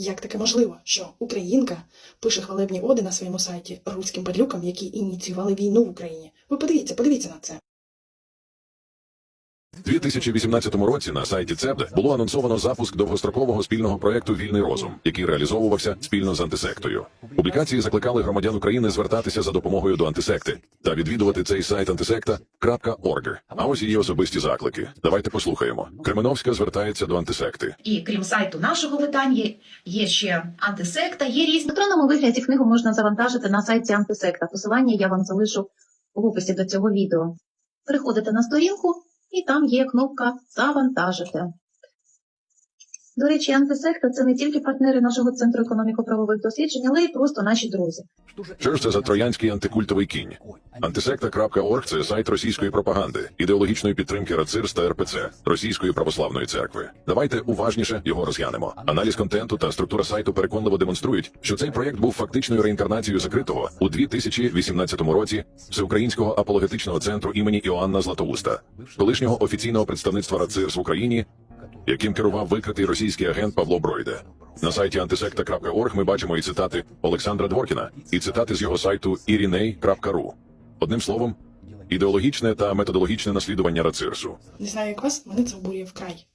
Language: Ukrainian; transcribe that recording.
Як таке можливо, що українка пише хвалебні оди на своєму сайті руським падлюкам, які ініціювали війну в Україні? Ви подивіться, подивіться на це. У 2018 році на сайті ЦЕБД було анонсовано запуск довгострокового спільного проекту Вільний розум, який реалізовувався спільно з антисектою. Публікації закликали громадян України звертатися за допомогою до антисекти та відвідувати цей сайт антисекта.org. А ось її особисті заклики. Давайте послухаємо. Кременовська звертається до антисекти. І крім сайту нашого видання, є ще антисекта, є різні. В електронному вигляді книгу можна завантажити на сайті антисекта. Посилання я вам залишу в описі до цього відео. Переходите на сторінку, і там є кнопка Завантажити. До речі, антисекта це не тільки партнери нашого центру економіко-правових досліджень, але й просто наші друзі. Що ж це за троянський антикультовий кінь? Антисекта.орг – це сайт російської пропаганди, ідеологічної підтримки РАЦИРС та РПЦ, Російської православної церкви. Давайте уважніше його розглянемо. Аналіз контенту та структура сайту переконливо демонструють, що цей проєкт був фактичною реінкарнацією закритого у 2018 році Всеукраїнського апологетичного центру імені Іоанна Златоуста, колишнього офіційного представництва РАЦИРС в Україні, яким керував викритий російський агент Павло Бройде. На сайті антисекта.орг ми бачимо і цитати Олександра Дворкіна, і цитати з його сайту irinei.ru. Одним словом, ідеологічне та методологічне наслідування рацирсу. Не знаю, як вас, мене це обурює вкрай.